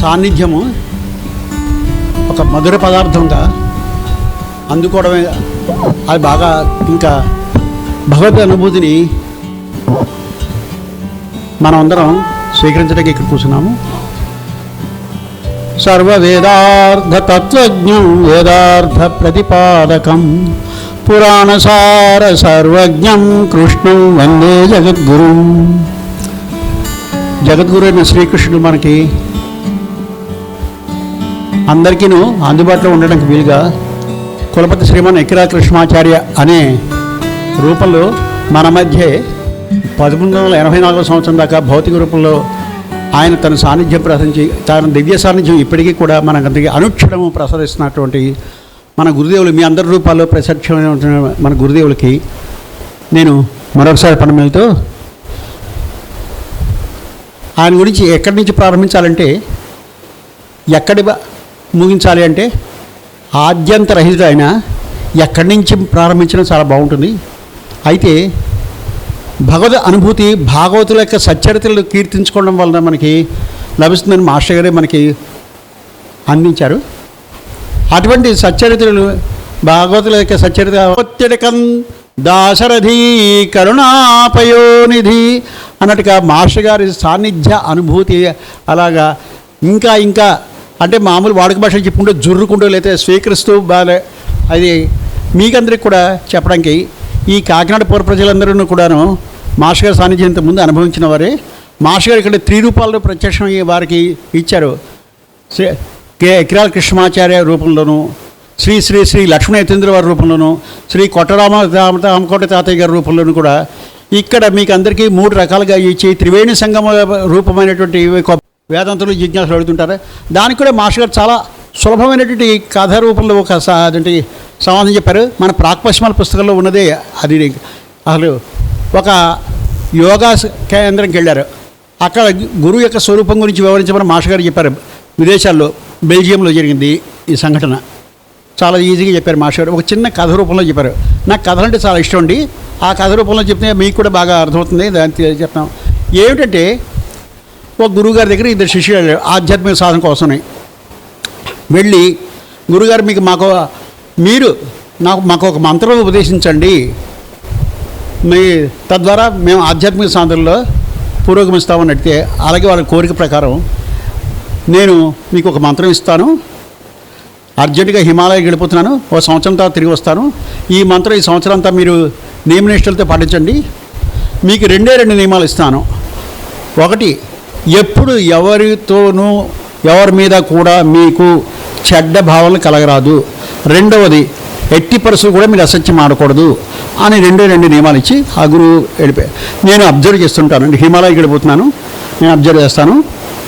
సాన్నిధ్యము ఒక మధుర పదార్థంగా అందుకోవడమే అది బాగా ఇంకా భగవద్ అనుభూతిని మనం అందరం స్వీకరించడానికి ఇక్కడ కూర్చున్నాము. సర్వ తత్వజ్ఞం వేదార్థ ప్రతిపాదకం పురాణసార సర్వజ్ఞం కృష్ణం వందే జగద్గురు. జగద్గురు అయిన శ్రీకృష్ణుడు మనకి అందరికీను అందుబాటులో ఉండడానికి వీలుగా కులపతి శ్రీమాన్ ఎకిరా కృష్ణాచార్య అనే రూపంలో మన మధ్య పదకొండు వందల ఎనభై నాలుగో సంవత్సరం దాకా భౌతిక రూపంలో ఆయన తన సాన్నిధ్యం ప్రసరించి తన దివ్య సాన్నిధ్యం ఇప్పటికీ కూడా మనకందరికీ అనుక్షణము ప్రసాదిస్తున్నటువంటి మన గురుదేవులు మీ అందరి రూపాల్లో ప్రత్యక్షమైన మన గురుదేవులకి నేను మరొకసారి పనమిలతో ఆయన గురించి ఎక్కడి నుంచి ప్రారంభించాలంటే ఎక్కడి బ- ముగించాలి అంటే ఆద్యంతరహితుడైన ఎక్కడి నుంచి ప్రారంభించడం చాలా బాగుంటుంది. అయితే భగవద్ అనుభూతి భాగవతుల యొక్క సచ్చరితలు కీర్తించుకోవడం వలన మనకి లభిస్తుందని మాస్టర్ గారే మనకి అందించారు. అటువంటి సచ్చరిత్రలు భాగవతుల యొక్క సచ్చరిత దాశరథి కరుణాపయోనిధి అన్నట్టుగా మాస్టర్ గారి సాన్నిధ్య అనుభూతి అలాగా ఇంకా ఇంకా అంటే మామూలు వాడుక భాష చెప్పుకుంటూ జుర్రుకుంటూ లేకపోతే స్వీకరిస్తూ బాగా అది మీకందరికి కూడా చెప్పడానికి ఈ కాకినాడ పూర్వ ప్రజలందరూ కూడాను మాస్టర్ గారి సాన్నిధ్యం ముందు అనుభవించిన వారే. మాస్టర్ గారు ఇక్కడ త్రీ రూపాల్లో ప్రత్యక్షమయ్యే వారికి ఇచ్చారు. శ్రీ కిరాల కృష్ణమాచార్య రూపంలోనూ శ్రీ శ్రీ శ్రీ లక్ష్మణేతేంద్ర వారి రూపంలోనూ శ్రీ కొట్టరామ రామకోట తాతయ్య గారి రూపంలోనూ కూడా ఇక్కడ మీకు అందరికీ మూడు రకాలుగా ఇచ్చి త్రివేణి సంగమ రూపమైనటువంటి వేదాంతులు జిజ్ఞాసులు అడుగుతుంటారు. దానికి కూడా మాస్టర్ గారు చాలా సులభమైనటువంటి కథ రూపంలో ఒక స- అదేంటి సమాధానం చెప్పారు. మన ప్రాక్పశ్చిమాల పుస్తకంలో ఉన్నదే అది అసలు ఒక యోగా కేంద్రంకి వెళ్ళారు అక్కడ గురువు యొక్క స్వరూపం గురించి వివరించమని మాస్టర్ గారు చెప్పారు. విదేశాల్లో బెల్జియంలో జరిగింది ఈ సంఘటన. చాలా ఈజీగా చెప్పారు మాస్టర్ గారు. ఒక చిన్న కథ రూపంలో చెప్పారు. నాకు కథలు అంటే చాలా ఇష్టం అండి. ఆ కథ రూపంలో చెప్తే మీకు కూడా బాగా అర్థమవుతుంది. దాన్ని చెప్తాం. ఏమిటంటే ఒక గురువుగారి దగ్గర ఇద్దరు శిష్యులు వెళ్ళారు. ఆధ్యాత్మిక సాధన కోసమే వెళ్ళి గురుగారు మీకు మాకు మీరు నాకు మాకు ఒక మంత్రం ఉపదేశించండి. మీ తద్వారా మేము ఆధ్యాత్మిక సాధనలో పురోగమిస్తామని అడిగితే అలాగే వాళ్ళ కోరిక ప్రకారం నేను మీకు ఒక మంత్రం ఇస్తాను. అర్జెంటుగా హిమాలయ వెళ్ళిపోతున్నాను. ఒక సంవత్సరం తర్వాత తిరిగి వస్తాను. ఈ మంత్రం ఈ సంవత్సరం అంతా మీరు నియమనిష్టలతో పాటించండి. మీకు రెండే రెండు నియమాలు ఇస్తాను. ఒకటి ఎప్పుడు ఎవరితోనూ ఎవరి మీద కూడా మీకు చెడ్డ భావనలు కలగరాదు. రెండవది ఎట్టి పరిస్థితులు కూడా మీరు అసత్యం ఆడకూడదు అని రెండే రెండు నియమాలు ఇచ్చి ఆ గురువు వెళ్ళిపోయారు నేను అబ్జర్వ్ చేస్తుంటాను హిమాలయ గడిపోతున్నాను నేను అబ్జర్వ్ చేస్తాను.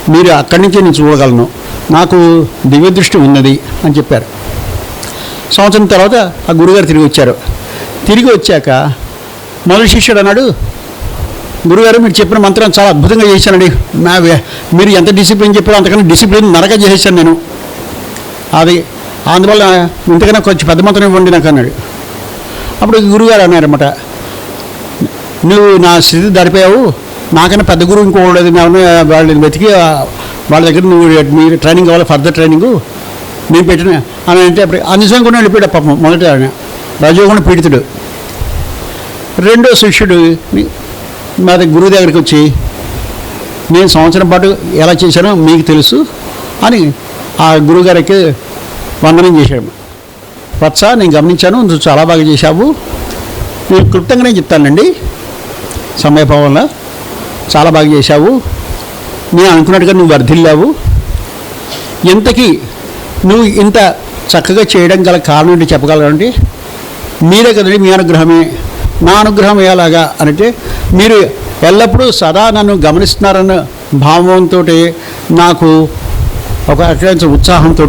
మీరు అక్కడి నుంచి నేను చూడగలను. నాకు దివ్య దృష్టి ఉన్నది అని చెప్పారు. సంవత్సరం తర్వాత ఆ గురుగారు తిరిగి వచ్చారు. తిరిగి వచ్చాక మొదటి శిష్యుడు అన్నాడు గురుగారు మీరు చెప్పిన మంత్రం చాలా అద్భుతంగా చేశానండి నా మీరు ఎంత డిసిప్లిన్ చెప్పారో అంతకన్నా డిసిప్లిన్ నరక చేసేసాను నేను. అది అందువల్ల ఇంతకన్నా కొంచెం పెద్ద మంత్రం ఇవ్వండి నాకు అన్నాడు. అప్పుడు గురుగారు అన్నారన్నమాట నువ్వు నా స్థితి దడిపోయావు నాకన్నా పెద్ద గురువు ఇంకో ఉండదు నేను వాళ్ళని వెతికి వాళ్ళ దగ్గర నువ్వు మీరు ట్రైనింగ్ కావాలి ఫర్దర్ ట్రైనింగ్. నేను పెట్టిన అని అంటే అప్పుడు ఆ నిజంగా కూడా వెళ్ళిపోయాడు పాపం. మొదట ఆయన. రజోగుణ పీడితుడు. రెండో శిష్యుడు మరి గురువు దగ్గరికి వచ్చి నేను సంవత్సరం పాటు ఎలా చేశానో మీకు తెలుసు అని ఆ గురువుగారికి వందనం చేశాడు. వత్స నేను గమనించాను నువ్వు చాలా బాగా చేశావు. నేను క్లుప్తంగానే చెప్తానండి. సమయభావంలో చాలా బాగా చేశావు. నేను అనుకున్నట్టుగా నువ్వు వర్ధిల్లావు. ఇంతకీ నువ్వు ఇంత చక్కగా చేయడం గల కారణం ఏంటి చెప్పగలరండి మీరే కదండి మీ అనుగ్రహమే. నా అనుగ్రహం ఎలాగా అంటే మీరు ఎల్లప్పుడూ సదా నన్ను గమనిస్తున్నారన్న భావంతో నాకు ఒక రకమైన ఉత్సాహంతో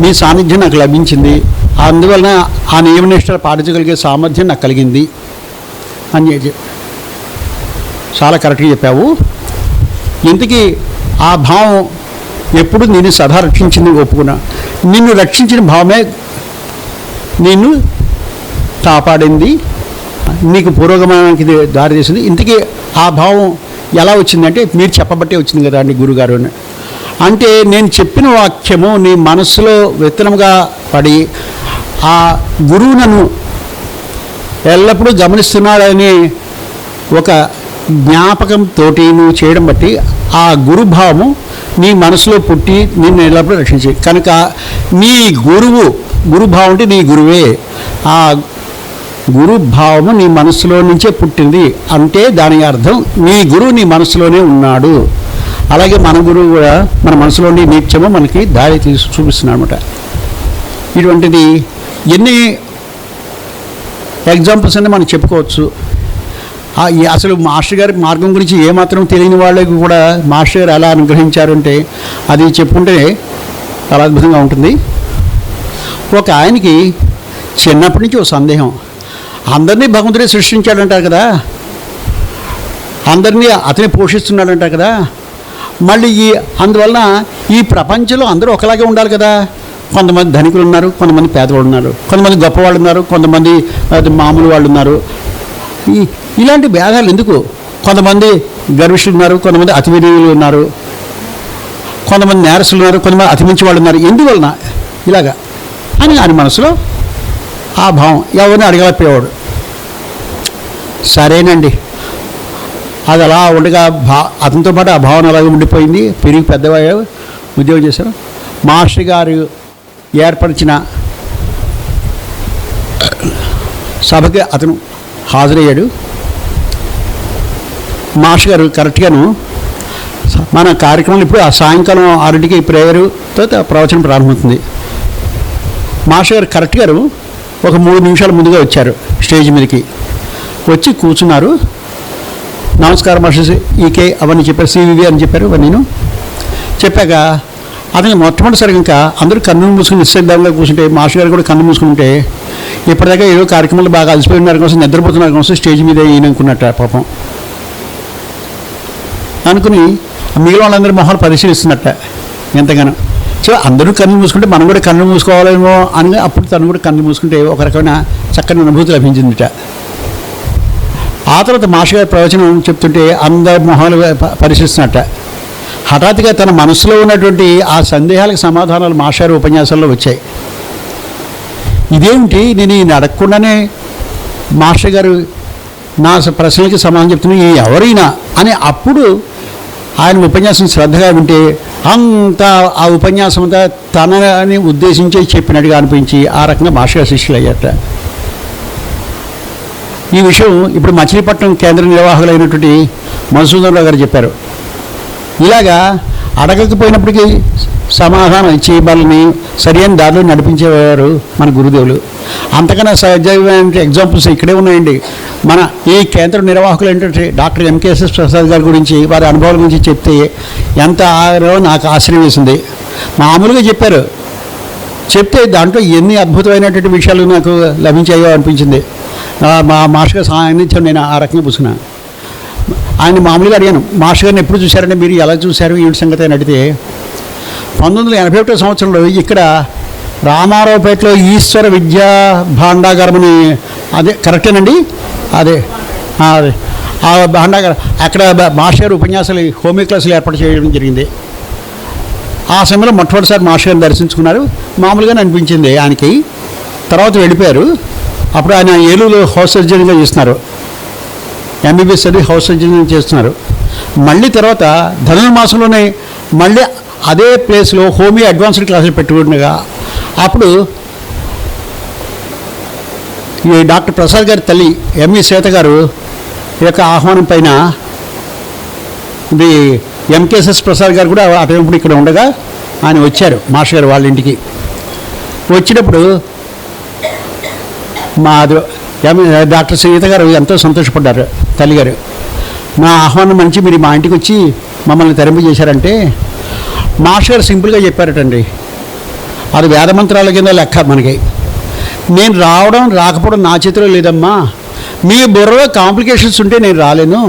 మీ సాన్నిధ్యం నాకు లభించింది. అందువలన ఆ నియమనిష్టలు పాటించగలిగే సామర్థ్యం నాకు కలిగింది. అని చాలా కరెక్ట్గా చెప్పావు. ఇంతకీ ఆ భావం ఎప్పుడు నేను సదా రక్షించింది ఒప్పుకున్నా. నిన్ను రక్షించిన భావమే నిన్ను కాపాడింది. నీకు పురోగమనానికి ఇది దారి తీసింది. ఇంతకీ ఆ భావం ఎలా వచ్చిందంటే మీరు చెప్పబట్టే వచ్చింది కదా అండి గురుగారు అని. అంటే నేను చెప్పిన వాక్యము నీ మనస్సులో విత్తనముగా పడి ఆ గురువు నన్ను ఎల్లప్పుడూ గమనిస్తున్నాడని ఒక జ్ఞాపకంతో నువ్వు చేయడం బట్టి ఆ గురుభావము నీ మనసులో పుట్టి నిన్ను ఎల్లప్పుడూ రక్షించి కనుక నీ గురువు గురుభావం అంటే నీ గురువే. ఆ గురుభావము నీ మనసులో నుంచే పుట్టింది. అంటే దాని అర్థం నీ గురువు నీ మనసులోనే ఉన్నాడు. అలాగే మన గురువు కూడా మన మనసులోని నిత్యము మనకి దారి తీసి చూపిస్తున్నాడు అనమాట ఇటువంటిది ఎన్ని ఎగ్జాంపుల్స్ అన్నీ మనం చెప్పుకోవచ్చు. ఈ అసలు మాస్టర్ గారి మార్గం గురించి ఏమాత్రం తెలియని వాళ్ళకి కూడా మాస్టర్ గారు ఎలా అనుగ్రహించారంటే అది చెప్పుకుంటే చాలా అద్భుతంగా ఉంటుంది. ఒక ఆయనకి చిన్నప్పటి నుంచి ఒక సందేహం. అందరినీ భగవంతుడే సృష్టించాడంటారు కదా. అందరినీ అతనే పోషిస్తున్నాడంటారు కదా. మళ్ళీ ఈ అందువలన ఈ ప్రపంచంలో అందరూ ఒకలాగే ఉండాలి కదా. కొంతమంది ధనికులు ఉన్నారు కొంతమంది పేదవాళ్ళు ఉన్నారు కొంతమంది గొప్పవాళ్ళు ఉన్నారు కొంతమంది మామూలు వాళ్ళు ఉన్నారు. ఈ ఇలాంటి భేదాలు ఎందుకు? కొంతమంది గర్విష్ఠులు ఉన్నారు కొంతమంది అతివినీయులు ఉన్నారు కొంతమంది నేరస్తులు ఉన్నారు కొంతమంది అతిమించి వాళ్ళు ఉన్నారు. ఎందువలన? ఇలాగా. అని ఆయన మనసులో ఆ భావం. ఎవరిని అడగలేకపోయేవాడు సరేనండి. అది అలా ఉండగా భా అతనితో పాటు ఆ భావన అలాగే ఉండిపోయింది. పెరిగి పెద్దవాళ్ళు ఉద్యోగం చేశారు మాస్టర్ గారు ఏర్పరిచిన సభకి అతను హాజరయ్యాడు. మాస్టర్ గారు కరెక్ట్గాను మన కార్యక్రమం ఇప్పుడు ఆ సాయంకాలం ఆరింటికి ప్రేయరు తర్వాత ప్రవచనం ప్రారంభమవుతుంది. మాస్టర్ గారు కరెక్ట్ గారు ఒక మూడు నిమిషాలు ముందుగా వచ్చారు స్టేజ్ మీదకి. వచ్చి కూర్చున్నారు. నమస్కారం మాస్టర్ ఈకే అవన్నీ చెప్పారు సివివి అని చెప్పారు నేను. చెప్పాక అతను మొట్టమొదటిసారిగా ఇంకా అందరూ కన్ను మూసుకుని నిశ్శబ్దంగా కూర్చుంటే మాస్టర్ గారు కూడా కన్ను మూసుకుంటే ఇప్పటిదాకా ఏదో కార్యక్రమాలు బాగా అలసిపోయి ఉన్నారు కోసం నిద్రపోతున్నారు కోసం స్టేజ్ మీద ఈయననుకున్నట్ట పాపం. అనుకుని మిగిలిన వాళ్ళందరూ మొహాలు పరిశీలిస్తున్నట్ట ఎంతగానో. సో అందరూ కన్ను మూసుకుంటే మనం కూడా కన్ను మూసుకోవాలేమో అని అప్పుడు తను కూడా కన్ను మూసుకుంటే ఒక రకమైన చక్కని అనుభూతి లభించిందిట. ఆ తర్వాత మాస్టర్ గారి ప్రవచనం చెప్తుంటే అందరి మొహాలు ప- పరిశీలిస్తున్నట్ట. హఠాత్తుగా తన మనసులో ఉన్నటువంటి ఆ సందేహాలకు సమాధానాలు మాస్టర్ ఉపన్యాసంలో ఉపన్యాసాల్లో వచ్చాయి. ఇదేంటి నేను ఈయన అడగకుండానే మాస్టర్ గారు నా ప్రశ్నలకి సమాధానం చెప్తున్నా ఈ ఎవరైనా అని అప్పుడు ఆయన ఉపన్యాసం శ్రద్ధగా వింటే అంత ఆ ఉపన్యాసం అంతా తనని ఉద్దేశించి చెప్పినట్టుగా అనిపించి ఆ రకంగా భాషగా శిష్యులు అయ్యట ఈ విషయం ఇప్పుడు మచిలీపట్నం కేంద్ర నిర్వాహకులైనటువంటి మధుసూదనరావు గారు చెప్పారు. ఇలాగా అడగకపోయినప్పటికీ సమాధానం ఇచ్చి వాళ్ళని సరైన దారిలో నడిపించేవారు మన గురుదేవులు. అంతకన్నా సహజమైన ఎగ్జాంపుల్స్ ఇక్కడే ఉన్నాయండి. మన ఈ కేంద్ర నిర్వాహకులు ఏంటంటే డాక్టర్ ఎంకేఎస్ఎస్ ప్రసాద్ గారి గురించి వారి అనుభవాల గురించి చెప్తే ఎంత ఆరో నాకు ఆశ్చర్యం వేసింది. మామూలుగా చెప్పారు. చెప్తే దాంట్లో ఎన్ని అద్భుతమైనటువంటి విషయాలు నాకు లభించాయో అనిపించింది. మా మాస్టర్ గారు సాన్నిధ్యం నేను ఆ రకంగా పుసుకున్నాను ఆయన మామూలుగా అడిగాను మాస్టర్ గారిని ఎప్పుడు చూశారంటే మీరు ఎలా చూశారు? ఏంటి సంగతి? అని అడిగితే పంతొమ్మిది వందల ఎనభై ఒకటో సంవత్సరంలో ఇక్కడ రామారావుపేటలో ఈశ్వర విద్యా భాండాగారం అని అదే కరెక్టేనండి? అదే అదే. ఆ భాండాగారం అక్కడ మాస్టర్ ఉపన్యాసాలు హోమియో క్లాసులు ఏర్పాటు చేయడం జరిగింది. ఆ సమయంలో మొట్టమొదటిసారి మాస్టర్ గారిని దర్శించుకున్నారు. మామూలుగానే అనిపించింది ఆయనకి. తర్వాత వెళ్ళిపోయారు. అప్పుడు ఆయన ఏలూరు హౌస్ సర్జరీగా చేస్తున్నారు. ఎంబీబీఎస్ చదివి హౌస్ ఇంజనీరింగ్ చేస్తున్నారు. మళ్ళీ తర్వాత ధనుర్మాసంలోనే మళ్ళీ అదే ప్లేస్లో హోమీ అడ్వాన్స్డ్ క్లాసులు పెట్టుకుండగా అప్పుడు ఈ డాక్టర్ ప్రసాద్ గారి తల్లి ఎంఈ శ్వేత గారు యొక్క ఆహ్వానం పైన ఇది ఎంకేఎస్ఎస్ ప్రసాద్ గారు కూడా అటప్పుడు ఇక్కడ ఉండగా ఆయన వచ్చారు మాస్టర్ గారు వాళ్ళ ఇంటికి. వచ్చినప్పుడు మా ఎం- డాక్టర్ సీత గారు ఎంతో సంతోషపడ్డారు. తల్లిగారు నా ఆహ్వానం మంచి మీరు మా ఇంటికి వచ్చి మమ్మల్ని తరింపజేశారంటే మాస్టర్ గారు సింపుల్గా చెప్పారటండి. అది వేదమంత్రాల కింద లెక్క మనకి. నేను రావడం రాకపోవడం నా చేతిలో లేదమ్మా. మీ బుర్రలో కాంప్లికేషన్స్ ఉంటే నేను రాలేను.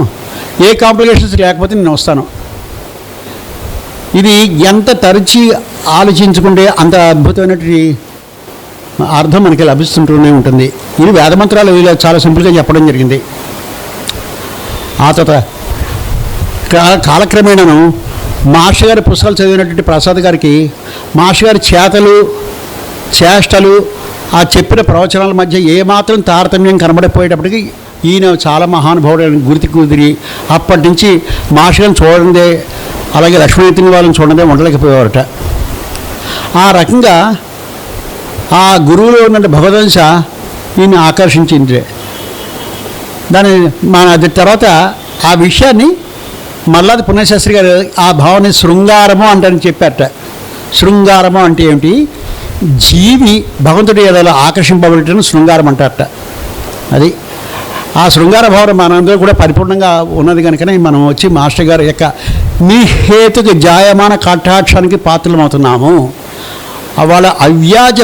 ఏ కాంప్లికేషన్స్ లేకపోతే నేను వస్తాను. ఇది ఎంత తరచి ఆలోచించుకుంటే అంత అద్భుతమైనటువంటి అర్థం మనకి లభిస్తుంటూనే ఉంటుంది. ఇది వేదమంత్రాలు ఇలా చాలా సింపుల్గా చెప్పడం జరిగింది. ఆ తర్వాత కాలక్రమేణను మాస్టర్ గారి పుస్తకాలు చదివినటువంటి ప్రసాద్ గారికి మాస్టర్ గారి చేతలు చేష్టలు ఆ చెప్పిన ప్రవచనాల మధ్య ఏమాత్రం తారతమ్యం కనబడిపోయేటప్పటికి ఈయన చాలా మహానుభావుడు గుర్తి కుదిరి అప్పటి నుంచి మాస్టర్ గారిని చూడందే అలాగే లక్ష్మీతిని వాళ్ళని చూడదే ఉండలేకపోయేవారట. ఆ రకంగా ఆ గురువులో ఉన్న భగవదంశ ఈయన ఆకర్షించింది. దాని మన అది తర్వాత ఆ విషయాన్ని మల్లాది పుణ్యశాస్త్రి గారు ఆ భావాన్ని శృంగారము అంటని చెప్పారట. శృంగారము అంటే ఏమిటి? జీవి భగవంతుడి ఏదో ఆకర్షింపబడటం శృంగారం అంటారట. అది ఆ శృంగార భావన మనందరూ కూడా పరిపూర్ణంగా ఉన్నది కనుకనే మనం వచ్చి మాస్టర్ గారి యొక్క నిహేతుక జాయమాన కటాక్షానికి పాత్రలమవుతున్నాము. వాళ్ళ అవ్యాజ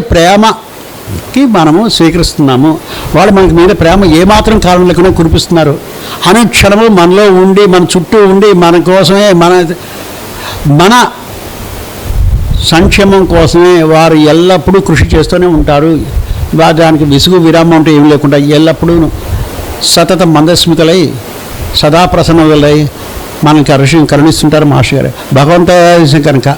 కి మనము స్వీకరిస్తున్నాము. వాళ్ళు మనకి మీద ప్రేమ ఏమాత్రం కారణం లేకుండా కురిపిస్తున్నారు. అనుక్షణము మనలో ఉండి మన చుట్టూ ఉండి మన కోసమే మన మన సంక్షేమం కోసమే వారు ఎల్లప్పుడూ కృషి చేస్తూనే ఉంటారు. దానికి విసుగు విరామం అంటే ఏమి లేకుండా ఎల్లప్పుడూ సతత మందస్మితలై సదా ప్రసన్నలై మనకి కరుషి కరుణిస్తుంటారు మాస్టర్ గారు. భగవంత కనుక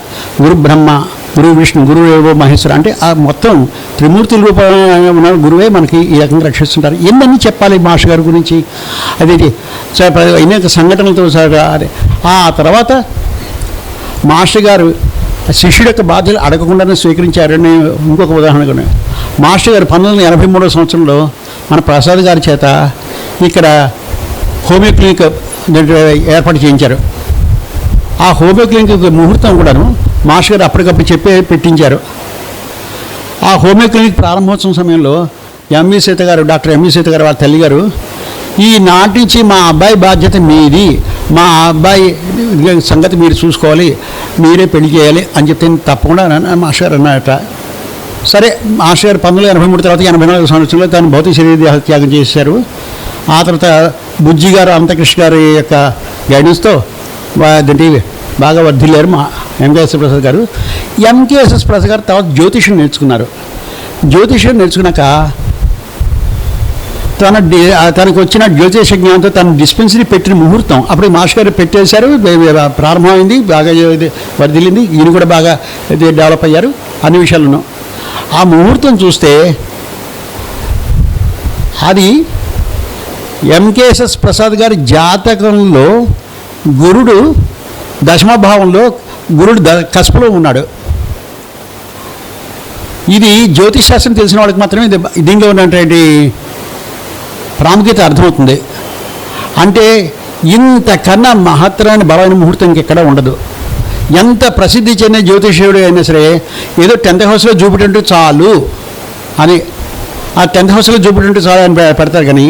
గురు బ్రహ్మ గురువు విష్ణు గురువు ఏవో మహేశ్వర అంటే ఆ మొత్తం త్రిమూర్తి రూపంలో ఉన్న గురువే మనకి ఈ రకంగా రక్షిస్తుంటారు. ఎన్నన్నీ చెప్పాలి మాస్టర్ గారి గురించి? అది అనేక సంఘటనలతో సహా ఆ తర్వాత మాస్టర్ గారు శిష్యుడి యొక్క బాధ్యతలు అడగకుండానే స్వీకరించారని ఇంకొక ఉదాహరణ కూడా మాస్టర్ గారు పంతొమ్మిది వందల ఎనభై మూడో సంవత్సరంలో మన ప్రసాద్ గారి చేత ఇక్కడ హోమియో క్లినిక్ ఏర్పాటు చేయించారు. ఆ హోమియో క్లినిక్ ముహూర్తం కూడాను మాస్టర్ గారు అప్పటికప్పుడు చెప్పే పెట్టించారు. ఆ హోమియో క్లినిక్ ప్రారంభోత్సవం సమయంలో ఎంవి సీత గారు డాక్టర్ ఎంవి సీత గారు వాళ్ళ తల్లి గారు ఈ నాటించి నుంచి మా అబ్బాయి బాధ్యత మీది. మా అబ్బాయి సంగతి మీరు చూసుకోవాలి మీరే పెళ్ళి చేయాలి అని చెప్తే తప్పకుండా మాస్టర్ గారు అన్నారట సరే మాస్టర్ గారు పంతొమ్మిది ఎనభై మూడు తర్వాత ఎనభై నాలుగు సంవత్సరంలో తను భౌతిక శరీర త్యాగం చేశారు. ఆ తర్వాత బుజ్జి గారు అనంతకృష్ణ గారి యొక్క గైడెన్స్తో బాగా వర్ధిల్లారు మా ఎంకేఎస్ ప్రసాద్ గారు ఎంకేఎస్ఎస్ ప్రసాద్ గారు తర్వాత జ్యోతిష్యం నేర్చుకున్నారు. జ్యోతిష్యం నేర్చుకున్నాక తన తనకు వచ్చిన జ్యోతిష జ్ఞానంతో తన డిస్పెన్సరీ పెట్టిన ముహూర్తం అప్పుడు మాస్టర్ గారు పెట్టేశారు ప్రారంభమైంది బాగా ఇది ఈయన కూడా బాగా ఇది డెవలప్ అయ్యారు అన్ని విషయాలను ఆ ముహూర్తం చూస్తే అది ఎంకేఎస్ఎస్ ప్రసాద్ గారి జాతకంలో గురుడు దశమభావంలో గురుడు ద కస్పులో ఉన్నాడు. ఇది జ్యోతిష్ శాస్త్రం తెలిసిన వాళ్ళకి మాత్రమే దీనిలో ఉన్నటువంటి ప్రాముఖ్యత అర్థమవుతుంది. అంటే ఇంతకన్నా మహత్తరమైన బలమైన ముహూర్తం ఇంకెక్కడ ఉండదు. ఎంత ప్రసిద్ధి చెందిన జ్యోతిష్యుడు అయినా సరే ఏదో టెన్త్ హౌస్లో చూపెట్టుంటే చాలు అని ఆ టెన్త్ హౌస్లో జూపిటర్ ఉంటే చాలు అని పెడతారు కానీ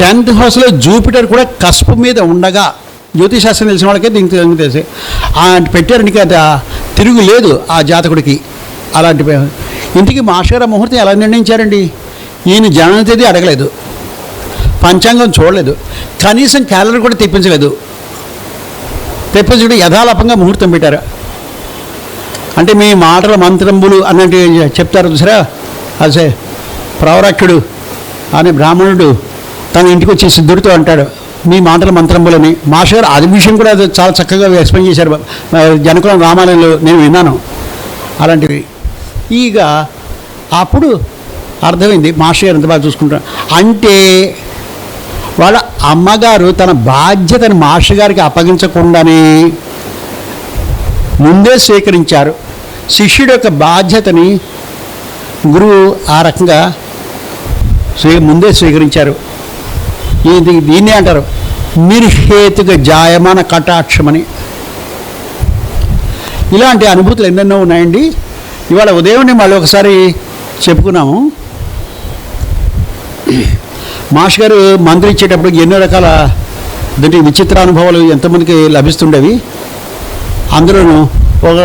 టెన్త్ హౌస్లో జూపిటర్ కూడా కస్పు మీద ఉండగా జ్యోతిశాస్త్రం తెలిసిన వాళ్ళకే దీనికి దీనికి తెలిసి ఆ పెట్టారనికి అది తిరుగు లేదు ఆ జాతకుడికి. అలాంటి ఇంటికి మాస్టర్ ముహూర్తం ఎలా నిర్ణయించారండి? ఈయన జనన తేదీ అడగలేదు. పంచాంగం చూడలేదు. కనీసం క్యాలెండర్ కూడా తెప్పించలేదు. తెప్పించుకుంటే యథాలాపంగా ముహూర్తం పెట్టారు. అంటే మీ మాటల మంత్రంబులు అన్నట్టు చెప్తారు చూసారా? అసే ప్రవరక్షుడు అనే బ్రాహ్మణుడు తన ఇంటికి వచ్చి సిద్ధుడితో అంటాడు. మీ మాటల మంత్రంలోని మాస్టర్ గారు అది విషయం కూడా అది చాలా చక్కగా ఎక్స్ప్లెయిన్ చేశారు. జనకులం రామాలయంలో నేను విన్నాను. అలాంటివి. ఇక అప్పుడు అర్థమైంది మాస్టర్ గారు ఎంత బాగా చూసుకుంటారు. అంటే వాళ్ళ అమ్మగారు తన బాధ్యతను మాస్టర్ గారికి అప్పగించకుండానే ముందే స్వీకరించారు. శిష్యుడి యొక్క బాధ్యతని గురువు ఆ రకంగా స్వీ ముందే స్వీకరించారు. ఇది దీన్ని అంటారు. నిర్హేతుక జాయమాన కటాక్షమని. ఇలాంటి అనుభూతులు ఎన్నెన్నో ఉన్నాయండి. ఇవాళ ఉదయం మళ్ళీ ఒకసారి చెప్పుకున్నాము. మాష్ గారు మంత్రి ఇచ్చేటప్పుడు ఎన్నో రకాల దీంట్లో విచిత్ర అనుభవాలు ఎంతమందికి లభిస్తుండేవి. అందులోనూ ఒక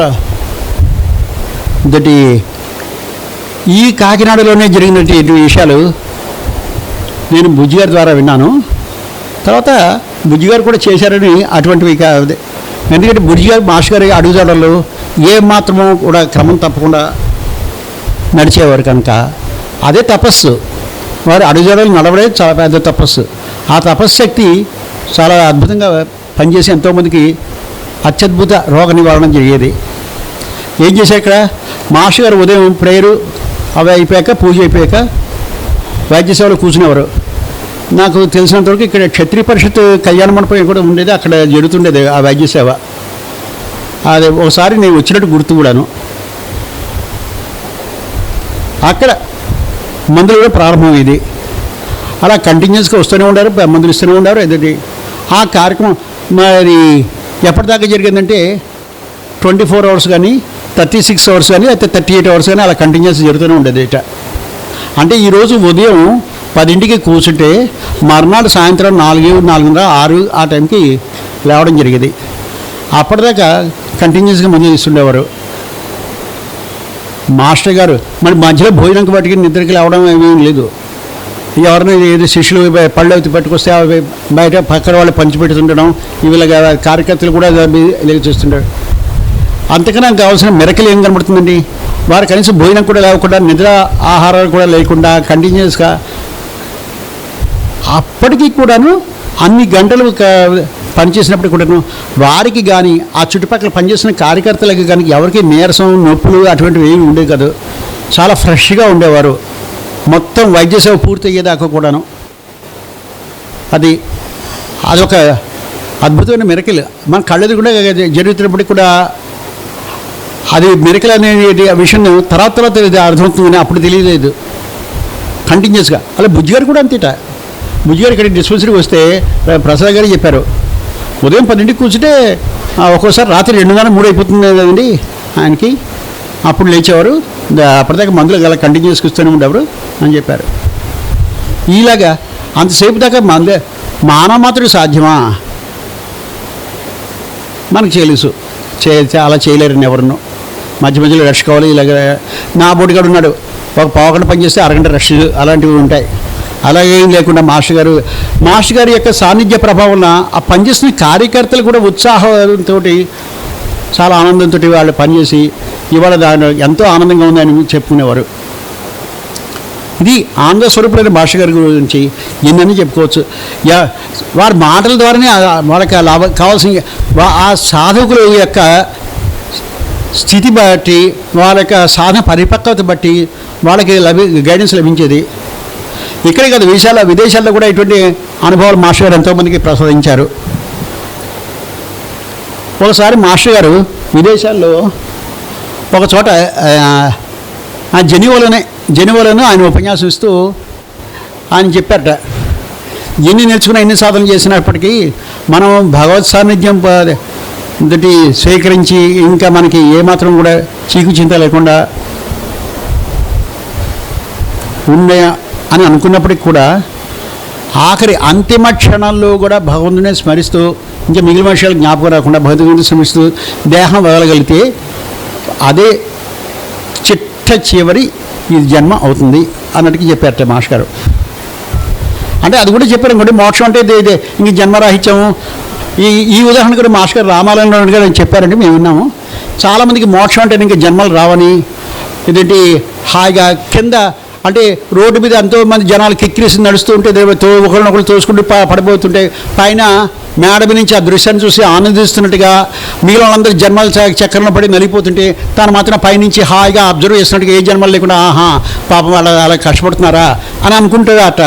దీంటి ఈ కాకినాడలోనే జరిగినటువంటి విషయాలు నేను బుజ్జిగారి ద్వారా విన్నాను. తర్వాత బుజ్జిగారు కూడా చేశారని అటువంటివి ఎందుకంటే బుజ్జిగారు మాస్టర్ గారి అడుగుజాడలు ఏ మాత్రమో కూడా క్రమం తప్పకుండా నడిచేవారు కనుక. అదే తపస్సు. వారు అడుగుజాడలు నడవడే చాలా పెద్ద తపస్సు. ఆ తపస్శక్తి చాలా అద్భుతంగా పనిచేసి ఎంతోమందికి అత్యద్భుత రోగ నివారణ జరిగేది. ఏం చేశారు ఇక్కడ? మాస్టర్ గారు ఉదయం ప్రేయరు అవి అయిపోయాక పూజ అయిపోయాక వైద్యసేవలో కూర్చునేవారు. నాకు తెలిసినంతవరకు ఇక్కడ క్షత్రియ పరిషత్ కళ్యాణ మండపం కూడా ఉండేది అక్కడ జరుగుతుండేది ఆ వైద్య సేవ. అది ఒకసారి నేను వచ్చినట్టు గుర్తు కూడాను. అక్కడ మందులు కూడా ప్రారంభం ఇది. అలా కంటిన్యూస్గా వస్తూనే ఉండారు మందులు ఇస్తూనే ఉండారు ఏదైతే ఆ కార్యక్రమం మరి ఎప్పటిదాకా జరిగిందంటే ట్వంటీ ఫోర్ అవర్స్ కానీ థర్టీ సిక్స్ అవర్స్ కానీ లేకపోతే థర్టీ ఎయిట్ అవర్స్ కానీ అలా కంటిన్యూస్ జరుగుతూనే ఉండేది ఇట. అంటే ఈరోజు ఉదయం పదింటికి కూర్చుంటే మర్నాడు సాయంత్రం నాలుగు నాలుగున్నర ఆరు ఆ టైంకి లేవడం జరిగేది. అప్పటిదాకా కంటిన్యూస్గా ముందు ఇస్తుండేవారు మాస్టర్ గారు మరి మధ్యలో భోజనంకి బట్టి నిద్రకి లేవడం ఏమీ లేదు. ఎవరినో ఏదో శిష్యులు పళ్ళు అయితే పట్టుకొస్తే అవి బయట పక్కన వాళ్ళు పంచిపెడుతుండడం ఇవిలాగా కార్యకర్తలు కూడా చూస్తుంటారు చేస్తుంటారు. అంతకన్నా కావాల్సిన మెరకలు ఏం కనబడుతుందండి? వారు కనీసం భోజనం కూడా లేకుండా నిద్ర ఆహారాలు కూడా లేకుండా కంటిన్యూస్గా అప్పటికి కూడాను అన్ని గంటలు క- పనిచేసినప్పుడు కూడాను వారికి కానీ ఆ చుట్టుపక్కల పనిచేసిన కార్యకర్తలకు కానీ ఎవరికి నీరసం నొప్పులు అటువంటివి ఏమి ఉండేవి కాదు. చాలా ఫ్రెష్గా ఉండేవారు. మొత్తం వైద్య సేవ పూర్తి అయ్యేదాకా కూడాను. అది అదొక అద్భుతమైన మెరకలు. మన కళ్ళది కూడా జరుగుతున్నప్పటికి కూడా అది మెరకలు అనేది ఆ విషయం తర్వాత తర్వాత ఇది అర్థమవుతుందని అప్పుడు తెలియలేదు. కంటిన్యూస్గా. అలా బుజ్జిగారు కూడా అంతేట. బుజ్జిగారు ఇక్కడ డిస్పెన్సరీకి వస్తే ప్రసాద్ గారు చెప్పారు ఉదయం పన్నెండుకి కూర్చుంటే ఒక్కోసారి రాత్రి రెండున్నర మూడు అయిపోతుంది కదండి ఆయనకి. అప్పుడు లేచేవారు అప్పటిదాకా మందులు గల కంటిన్యూస్కి ఇస్తూనే ఉండేవారు అని చెప్పారు. ఇలాగా అంతసేపు దాకా మందే మానవ మాత్రం సాధ్యమా? మనకు తెలుసు చే అలా చేయలేరని ఎవరినో మధ్య మధ్యలో రష్ కావాలి ఇలాగ నా బోటిగాడు ఉన్నాడు ఒక పావుగంట పని చేస్తే అరగంట రష్ అలాంటివి ఉంటాయి. అలాగే ఏం లేకుండా మాస్టర్ గారు మాస్టర్ గారి యొక్క సాన్నిధ్య ప్రభావం ఆ పనిచేస్తున్న కార్యకర్తలు కూడా ఉత్సాహంతో చాలా ఆనందంతో వాళ్ళు పనిచేసి ఇవాళ దాని ఎంతో ఆనందంగా ఉందని చెప్పుకునేవారు. ఇది ఆంధ్ర స్వరూపుడైన భాష గారి గురించి ఎన్నని చెప్పుకోవచ్చు. యా వారి మాటల ద్వారానే వాళ్ళకి లాభ కావాల్సిన ఆ సాధకుల యొక్క స్థితి బట్టి వాళ్ళ యొక్క సాధన పరిపక్వత బట్టి వాళ్ళకి లభి గైడెన్స్ లభించేది. ఇక్కడే కాదు విదేశాల్లో విదేశాల్లో కూడా ఇటువంటి అనుభవాలు మాస్టర్ గారు ఎంతోమందికి ప్రసాదించారు. ఒకసారి మాస్టర్ గారు విదేశాల్లో ఒక చోట ఆ, ఆ జెనీవాలోనే ఆయన ఉపన్యాసం ఇస్తూ ఆయన చెప్పారట ఎన్ని నేర్చుకున్నా ఎన్ని సాధనలు చేసినప్పటికీ మనం భగవత్ సాన్నిధ్యం ఇంతటి స్వీకరించి ఇంకా మనకి ఏమాత్రం కూడా చీకు చింత లేకుండా ఉండే అని అనుకున్నప్పటికి కూడా ఆఖరి అంతిమ క్షణాల్లో కూడా భగవంతునే స్మరిస్తూ ఇంకా మిగిలిన విషయాలు జ్ఞాపకం రాకుండా భగవంతుని స్మరిస్తూ దేహం వదలగలిగితే అదే చిట్ట చివరి ఈ జన్మ అవుతుంది అన్నట్టుగా చెప్పారట మాస్ గారు అంటే అది కూడా చెప్పారు ఇంకోటి మోక్షం అంటే ఇదే ఇదే ఇంక జన్మరాహిత్యము. ఈ ఈ ఉదాహరణ కూడా మాస్ గారు రామాలయంలో గారు చెప్పారండి మేము విన్నాము. చాలామందికి మోక్షం అంటే ఇంకా జన్మలు రావని ఇదేంటి హాయిగా కింద అంటే రోడ్డు మీద ఎంతో మంది జనాలు కిక్కిరిసి నడుస్తూ ఉంటే ఒకరినొకరు తోసుకుంటూ పడిపోతుంటే పైన మేడ నుంచి ఆ దృశ్యాన్ని చూసి ఆనందిస్తున్నట్టుగా మిగిలిన వాళ్ళందరూ జన్మల చక్రంలో పడి నలిగిపోతుంటే తాను మాత్రం పైనుంచి హాయిగా అబ్జర్వ్ చేస్తున్నట్టుగా ఏ జన్మలు లేకుండా ఆహా పాపం వాళ్ళ అలా కష్టపడుతున్నారా? అని అనుకుంటారు అట్ట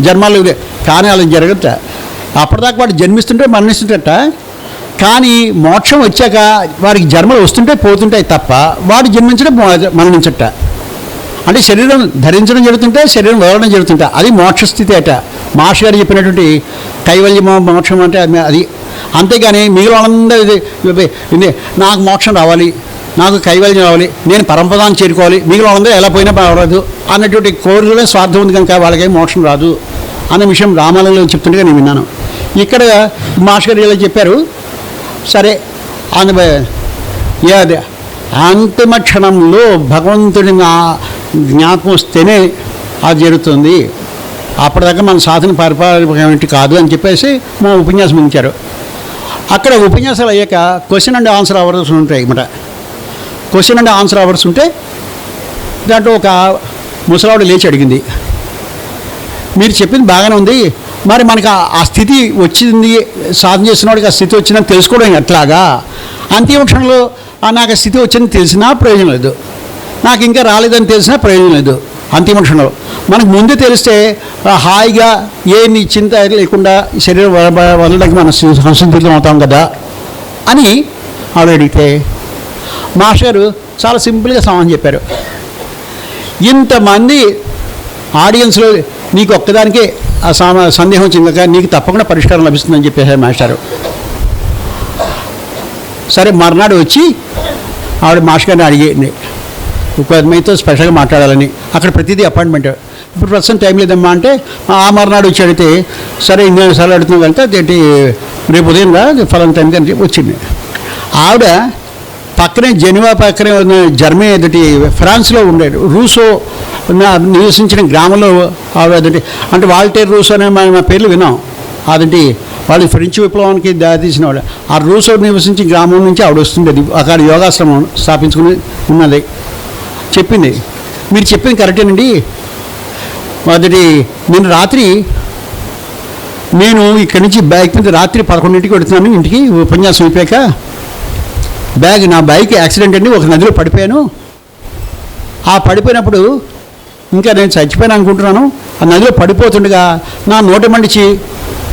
జన్మలు కానీ అలా జరగట అప్పటిదాకా వాడు జన్మిస్తుంటే మరణిస్తుంటట కానీ మోక్షం వచ్చాక వారికి జన్మలు వస్తుంటే పోతుంటాయి తప్ప వాడు జన్మించడం మరణించట. అంటే శరీరం ధరించడం జరుగుతుంటే శరీరం వదలడం జరుగుతుంటే అది మోక్షస్థితి అట. మాష్ గారు చెప్పినటువంటి కైవల్యం మోక్షం అంటే అది అంతేగాని మిగిలిన ఇది నాకు మోక్షం రావాలి నాకు కైవల్యం రావాలి నేను పరంపదాన్ని చేరుకోవాలి మిగిలిన వాళ్ళందరూ ఎలా పోయినా పర్వాలేదు అన్నటువంటి కోరికలో స్వార్థం ఉంది కనుక వాళ్ళకి మోక్షం రాదు అనే విషయం రామాలయంలో చెప్తుండగా నేను విన్నాను. ఇక్కడ మాష్ గారు ఇలా చెప్పారు సరే అందు ఏ అంతిమ క్షణంలో భగవంతుడి నా- జ్ఞాపకం వస్తేనే అది జరుగుతుంది. అప్పటిదాకా మన సాధన పరిపాలన కాదు అని చెప్పేసి మా ఉపన్యాసం ఇచ్చారు అక్కడ ఉపన్యాసాలు అయ్యాక క్వశ్చన్ అండ్ ఆన్సర్ అవర్స్ ఉంటాయి అన్నమాట. క్వశ్చన్ అండ్ ఆన్సర్ అవర్స్ ఉంటే దాంట్లో ఒక ముసలావిడ లేచి అడిగింది. మీరు చెప్పింది బాగానే ఉంది. మరి మనకు ఆ- స్థితి వచ్చింది సాధన చేసిన వాడికి ఆ స్థితి వచ్చిందని తెలుసుకోవడం ఎట్లాగా? అంతిమ క్షణంలో "ఆ, నాకు ఆ స్థితి వచ్చిందని తెలిసినా ప్రయోజనం లేదు. నాకు ఇంకా రాలేదని తెలిసినా ప్రయోజనం లేదు అంతిమ క్షణంలో. మనకు ముందు తెలిస్తే హాయిగా ఏ నీ చింత లేకుండా ఈ శరీరం వదలడానికి మనం సి- సంసిద్ధులం అవుతాం కదా అని ఆవిడ అడిగితే మాస్టర్ గారు చాలా సింపుల్గా సమాధానం చెప్పారు. ఇంతమంది ఆడియన్స్లో నీకు ఒక్కదానికే ఆ సందేహం చెందక నీకు తప్పకుండా పరిష్కారం లభిస్తుందని చెప్పేసారు మాస్టారు సరే మర్నాడు వచ్చి ఆవిడ మాస్టర్ గారిని అడిగింది మీతో స్పెషల్గా మాట్లాడాలని. అక్కడ ప్రతిదీ అపాయింట్మెంట్ ఇప్పుడు ప్రస్తుతం టైం లేదమ్మా అంటే ఆ మర్నాడు వచ్చి అడిగితే సరే ఇన్ని సార్లు అడుగుతుంది వెళ్తే అదేంటి రేపు ఉదయం రా ఫలం టైంకి అని చెప్పి వచ్చింది. ఆవిడ పక్కనే జెనివా పక్కనే ఉన్న జర్మనీ ఎదుటి ఫ్రాన్స్లో ఉండేది. రూసో నివసించిన గ్రామంలో ఆవిడ ఎదుటి అంటే వాల్టేర్ రూసో అనే మా పేర్లు విన్నాం. అదంటి వాళ్ళు ఫ్రెంచ్ విప్లవానికి దారితీసిన వాళ్ళు ఆ రూసో నివసించిన గ్రామం నుంచి ఆవిడ వస్తుండేది. అక్కడ యోగాశ్రమం స్థాపించుకుని ఉన్నది. చెప్పింది. మీరు చెప్పింది కరెక్టేనండి. మొదటి నేను రాత్రి నేను ఇక్కడి నుంచి బ్యాగ్ మీద రాత్రి పదకొండింటికి వెళుతున్నాను ఇంటికి ఉపన్యాసం అయిపోయాక. బ్యాగ్ నా బైక్ యాక్సిడెంట్ అండి ఒక నదిలో పడిపోయాను. ఆ పడిపోయినప్పుడు ఇంకా నేను చచ్చిపోయాను అనుకుంటున్నాను. ఆ నదిలో పడిపోతుండగా నా నోటి మండిచి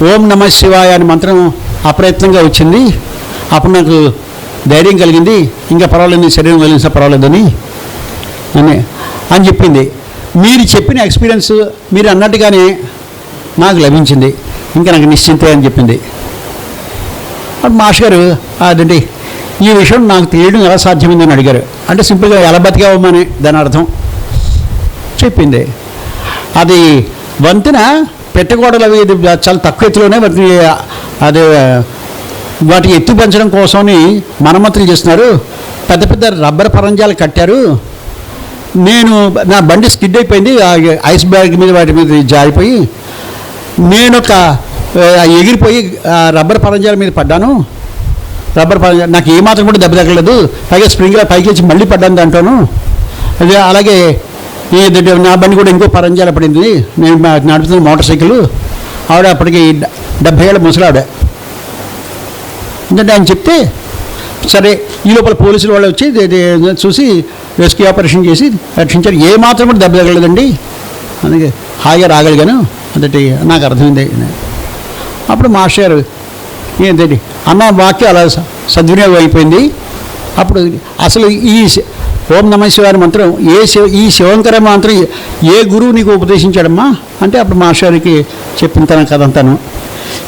ఓం నమ శివాయ అని మంత్రం అప్రయత్నంగా వచ్చింది. అప్పుడు నాకు ధైర్యం కలిగింది. ఇంకా పర్వాలేదు శరీరం వదిలినా పర్వాలేదని. అని అని చెప్పింది. మీరు చెప్పిన ఎక్స్పీరియన్స్ మీరు అన్నట్టుగానే నాకు లభించింది. ఇంకా నాకు నిశ్చింతే అని చెప్పింది. అప్పుడు మాస్టర్ గారు అదండి ఈ విషయం నాకు తెలియడం ఎలా సాధ్యమైందని అడిగారు. అంటే సింపుల్గా ఎలా బతికావమ్మని దాని అర్థం చెప్పింది. అది వంతెన పెట్టగోడలు అవి చాలా తక్కువ ఎత్తులోనే వాటి అది వాటి ఎత్తు పెంచడం కోసమని మరమ్మతులు చేస్తున్నారు. పెద్ద పెద్ద రబ్బర్ పరంజాలు కట్టారు. నేను నా బండి స్కిడ్ అయిపోయింది ఐస్ బ్యాగ్ మీద వాటి మీద జారిపోయి నేను ఒక ఎగిరిపోయి రబ్బర్ పరంజాల మీద పడ్డాను. రబ్బర్ పరంజాల నాకు ఏమాత్రం కూడా దెబ్బ తగ్గలేదు పైగా స్ప్రింగ్లో పైకి వచ్చి మళ్ళీ పడ్డాను అంటాను అదే అలాగే ఈ నా బండి కూడా ఇంకో పరంజాల పడింది. నేను మా- నడుపుతున్న మోటార్ సైకిల్. ఆవిడ అప్పటికి డెబ్బై డెబ్భై ఏళ్ళ ముసలావిడ. ఎందుకంటే ఆయన చెప్తే సరే ఈ లోపల పోలీసులు వాళ్ళు వచ్చి చూసి రెస్క్యూ ఆపరేషన్ చేసి రక్షించారు. ఏ మాత్రం కూడా దెబ్బ తగలేదండి. అందుకే హాయిగా రాగలిగాను. అంతటి నాకు అర్థమైంది. అప్పుడు మాస్టర్ గారు ఏంటండి? అన్న వాక్యం అలా స- సద్వినియోగం అయిపోయింది. అప్పుడు అసలు ఈ ఓం నమ శివారి మంత్రం ఏ శివ ఈ శివంకర మంత్రం ఏ గురువు నీకు ఉపదేశించాడమ్మా? అంటే అప్పుడు మాస్టర్ గారికి చెప్పిన తన కథంతాను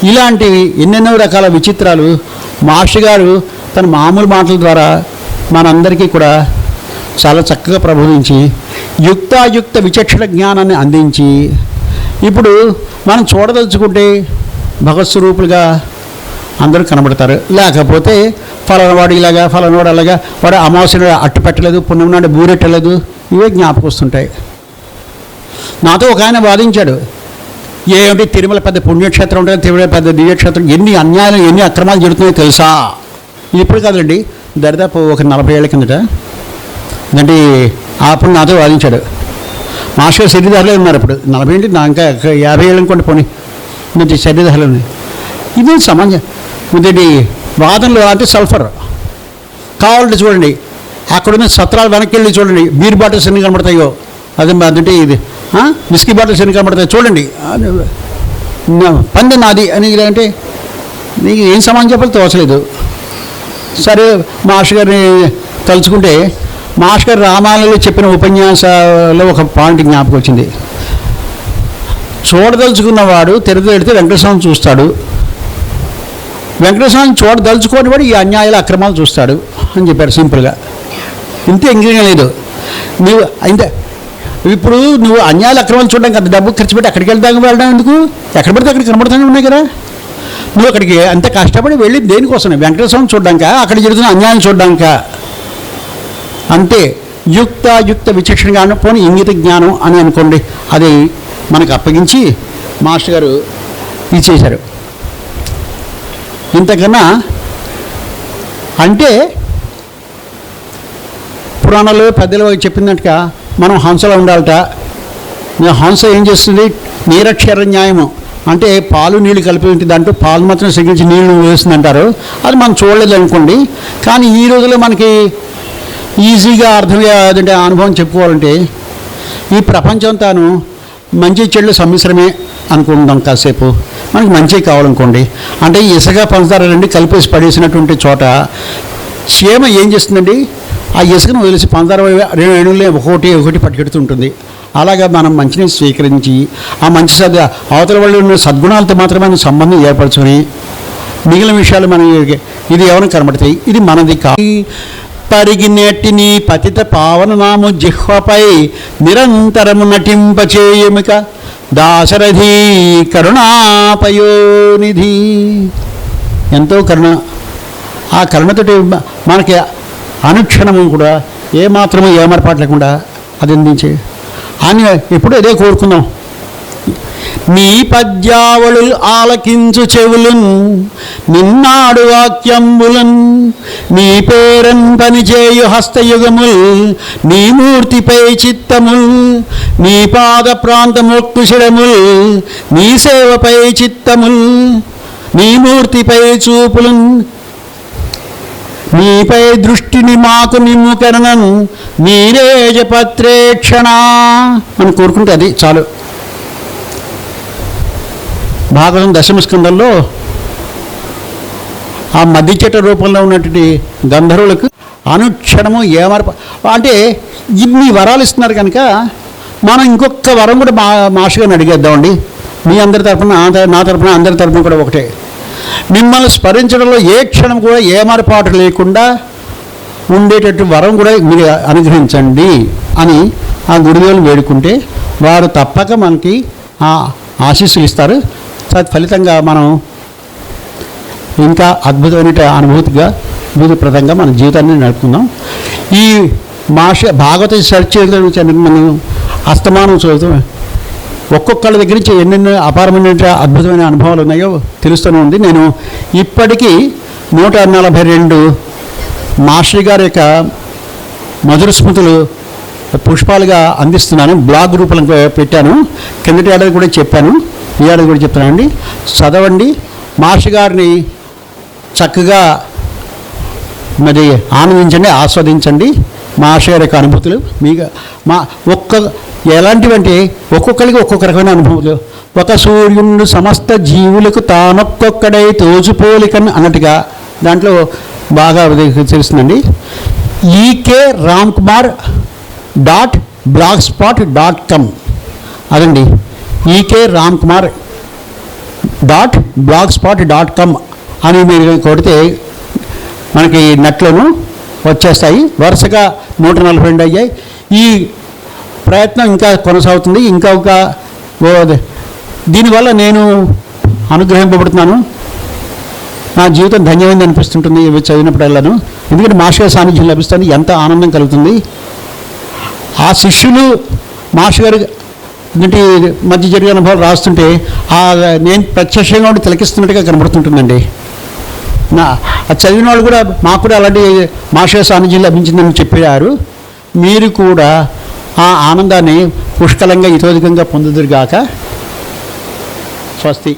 ఇలాంటివి ఎన్నెన్నో రకాల విచిత్రాలు మాస్టర్ గారు తన మామూలు మాటల ద్వారా మనందరికీ కూడా చాలా చక్కగా ప్రబోధించి యుక్తాయుక్త విచక్షణ జ్ఞానాన్ని అందించి ఇప్పుడు మనం చూడదలుచుకుంటే భగవత్ స్వరూపులుగా అందరూ కనబడతారు. లేకపోతే ఫలానవాడు ఇలాగా ఫలానవాడు అలాగా వాడు అమావాస్య అట్టు పెట్టలేదు పుణ్యం నాడు బూరెట్టలేదు ఇవే జ్ఞాపకం వస్తుంటాయి. నాతో ఒక ఆయన వాదించాడు. ఏమిటి? తిరుమల పెద్ద పుణ్యక్షేత్రం ఉంటుంది తిరుమల పెద్ద దివ్యక్షేత్రం ఎన్ని అన్యాయాలు ఎన్ని అక్రమాలు జరుగుతున్నాయో తెలుసా? ఇది ఇప్పుడు కాదండి దరిదాపు ఒక నలభై ఏళ్ళ కిందట. అంటే అప్పుడు నాతో వాదించాడు. మాస్టర్ శరీరధారలే ఉన్నారు ఇప్పుడు. నలభై ఏంటి నా ఇంకా యాభై ఏళ్ళు అనుకోండి పోనీ. ఇంటి శరీరధారలు ఉన్నాయి ఇది సమాజం? ఇదేంటి? వాదనలు అంటే సల్ఫర్. కావాలంటే చూడండి అక్కడున్న సత్రాలు వెనక్కి వెళ్ళి చూడండి బీర్ బాటిల్స్ ఎన్ని కనబడతాయో. అదే అదంటే ఇది? విస్కీ బాటిల్స్ ఎన్ని కనబడతాయి చూడండి. పంది నాది అని అంటే నీకు ఏం సమానం చెప్పాలి? తోచలేదు. సరే మాస్టర్ గారిని తలుచుకుంటే మాస్టర్ గారు రామాయణంలో చెప్పిన ఉపన్యాసాలో ఒక పాయింట్ జ్ఞాపకం వచ్చింది. చూడదలుచుకున్నవాడు తెరదెడితే వెంకటస్వామి చూస్తాడు. వెంకటస్వామి చూడదలుచుకోని వాడు ఈ అన్యాయాల అక్రమాలు చూస్తాడు అని చెప్పారు సింపుల్గా. ఇంతే ఇంకేం లేదు. నీవు అయితే ఇప్పుడు నువ్వు అన్యాయాల అక్రమాలు చూడడానికి అంత డబ్బు ఖర్చు పెట్టి అక్కడికి వెళ్దాం వెళ్ళడం ఎందుకు? ఎక్కడ పడితే అక్కడికి కనబడుతూనే ఉన్నాయి కదా. నువ్వు అక్కడికి అంత కష్టపడి వెళ్ళి దేనికోసం వెంకటేశ్వరం చూడడానిక? అక్కడ జరుగుతున్న అన్యాయం చూడడానిక? అంతే. యుక్త యుక్త విచక్షణ జ్ఞానం ఇంగిత జ్ఞానం అని అనుకోండి. అది మనకు అప్పగించి మాస్టర్ గారు ఇచ్చేశారు. ఇంతకన్నా అంటే పురాణాలు పెద్దలు చెప్పినట్టుగా మనం హంసలో ఉండాలట. హంస ఏం చేస్తుంది? నీరక్షర న్యాయము. అంటే పాలు నీళ్ళు కలిపి ఉంటే దాంట్లో పాలు మాత్రం సేకరించి నీళ్ళు వేస్తుంది అంటారు అది మనం చూడలేదు అనుకోండి. కానీ ఈ రోజుల్లో మనకి ఈజీగా అర్థమయ్యేదంటే అనుభవం చెప్పుకోవాలంటే ఈ ప్రపంచం తాను మంచి చెడు సమ్మిశ్రమే అనుకుందాం కాసేపు. మనకి మంచి కావాలనుకోండి. అంటే ఈ ఇసుక పంచదార రెండు కలిపేసి పడేసినటువంటి చోట చీమ ఏం చేస్తుందండి? ఆ ఇసుకను వదిలేసి పంచదార రెండు ఏడులే ఒకటి ఒకటి పట్టుకెడుతుంటుంది. అలాగా మనం మంచిని స్వీకరించి ఆ మంచి సద్ అవతల వాళ్ళు ఉన్న సద్గుణాలతో మాత్రమే మనం సంబంధం ఏర్పరచుకొని మిగిలిన విషయాలు మనం ఇది ఎవరిని కనబడతాయి? ఇది మనది కాదు పరిగినెట్టి పతిత పతిత పావననాము జిహ్వపై నిరంతరము నటింపచేయమిక దాశరథి కరుణాపయోనిధి. ఎంతో కరుణ. ఆ కరుణతోటి మనకి అనుక్షణము కూడా ఏమాత్రము ఏమరపాటు లేకుండా అది అందించే. అని ఎప్పుడు అదే కోరుకుందాం. నీ పద్యావళు ఆలకించు చెవులున్ నిన్నాడు వాక్యంబులన్ నీ పేరన్ పనిచేయు హస్తయుగముల్ నీ మూర్తిపై చిత్తముల్ నీ పాద ప్రాంతముక్కుశిరముల్ నీ సేవపై చిత్తముల్ నీ మూర్తిపై చూపులున్ నీపై దృష్టిని మాకు నిమ్ముకరణం నీరేజ పత్రేక్షణ అని కోరుకుంటే అది చాలు. భాగవతం దశమ స్కందంలో ఆ మధ్య రూపంలో ఉన్నటువంటి గంధర్వులకు అనుక్షణము ఏమర్ప అంటే ఇన్ని వరాలు ఇస్తున్నారు కనుక మనం ఇంకొక వరం కూడా మా మాస్టర్ని అడిగేద్దామండి. మీ అందరి తరపున నా తరఫున తరపున అందరి తరపున కూడా ఒకటే. మిమ్మల్ని స్మరించడంలో ఏ క్షణం కూడా ఏమరపాటు లేకుండా ఉండేటట్టు వరం కూడా మీరు అనుగ్రహించండి అని ఆ గురుదేవులు వేడుకుంటే వారు తప్పక మనకి ఆ ఆశీస్సులు ఇస్తారు. తత్ఫలితంగా మనం ఇంకా అద్భుతమైన అనుభూతిగా అద్భుతప్రదంగా మన జీవితాన్ని నడుపుకుందాం. ఈ మాష భాగవత సెర్చ్ మనం అస్తమానం చదువుతాం ఒక్కొక్కళ్ళ దగ్గర నుంచి ఎన్నెన్నో అపారమైన అద్భుతమైన అనుభవాలు ఉన్నాయో తెలుస్తూనే ఉంది. నేను ఇప్పటికీ నూట నలభై రెండు మాస్టర్ గారి యొక్క మధుర స్మృతులు పుష్పాలుగా అందిస్తున్నాను. బ్లాగ్ రూపంలో పెట్టాను. కిందటి ఏడాది కూడా చెప్పాను. ఈ ఏడాది కూడా చెప్తానండి చదవండి. మాస్టర్ గారిని చక్కగా మరి ఆనందించండి ఆస్వాదించండి. మాస్టర్ గారి యొక్క అనుభూతులు మీకు మా ఒక్క ఎలాంటివంటే ఒక్కొక్కరికి ఒక్కొక్క రకమైన అనుభూతులు. ఒక సూర్యుడు సమస్త జీవులకు తానొక్కొక్కడై తోచుపోలికన్ అన్నట్టుగా దాంట్లో బాగా తెలుస్తుందండి. E K Ram Kumar dot black spot dot com అదండి. E K Ram Kumar dot black spot dot com అని మీరు కొడితే మనకి నెట్లోనూ వచ్చేస్తాయి. వరుసగా నూట నలభై రెండు అయ్యాయి. ఈ ప్రయత్నం ఇంకా కొనసాగుతుంది. ఇంకా ఒక దీనివల్ల నేను అనుగ్రహింపబడుతున్నాను. నా జీవితం ధన్యమైంది అనిపిస్తుంటుంది ఇవి చదివినప్పుడల్లాను ఎందుకంటే మాస్టర్ సాన్నిధ్యం లభిస్తుంది. ఎంత ఆనందం కలుగుతుంది. ఆ శిష్యులు మాస్టర్ గారు ఇంటి మధ్య జరిగే అనుభవాలు రాస్తుంటే ఆ నేను ప్రత్యక్షంగా ఉండి తిలకిస్తున్నట్టుగా కనబడుతుంటుందండి. నా ఆ చదివిన వాళ్ళు కూడా మాకు కూడా అలాంటి మాస్టర్ సాన్నిధ్యం లభించిందని చెప్పారు. మీరు కూడా ఆ ఆనందాన్ని పుష్కలంగా ఇతోధికంగా పొందుదురుగాక. స్వస్తి.